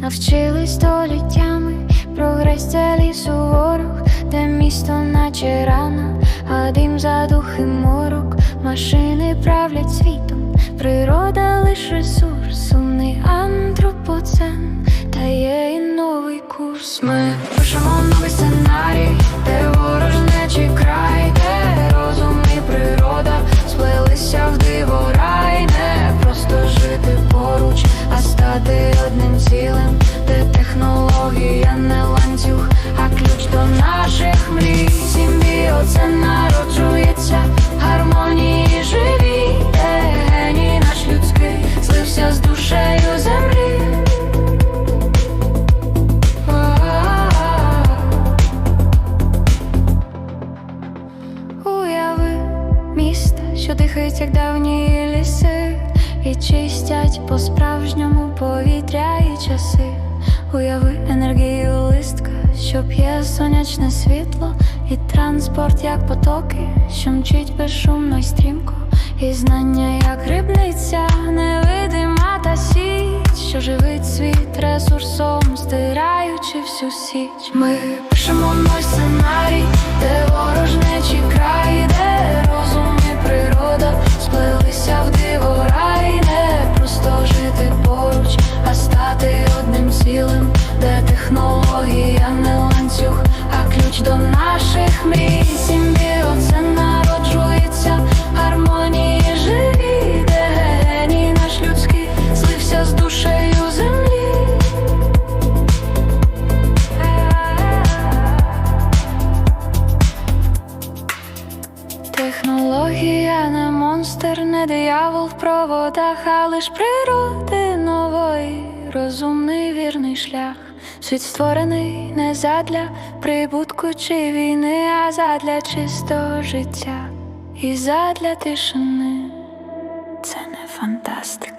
Навчились століттями, прогрес це лісу ворог, де місто наче рана, а дим за духи морок, машини правлять світом, антропоцен, та є і новий курс. Ми пишемо новий сценарій, що як давні ліси, і чистять по-справжньому повітря і часи. Уяви енергію листка, що п'є сонячне світло, і транспорт, як потоки, що мчить безшумно й стрімко, і знання, як грибниця, невидима та сіть, що живить світ ресурсом, стираючи всю січ. Ми пишемо новий сценарій, де цілим, де технологія не ланцюг, а ключ до наших мрій. Сімбіоце народжується, гармонії живі, де наш людський злився з душею землі. Технологія не монстр, не диявол в проводах, а лиш природи нової, розумний шлях. Світ створений не задля прибутку чи війни, а задля чистого життя і задля тишини. Це не фантастика.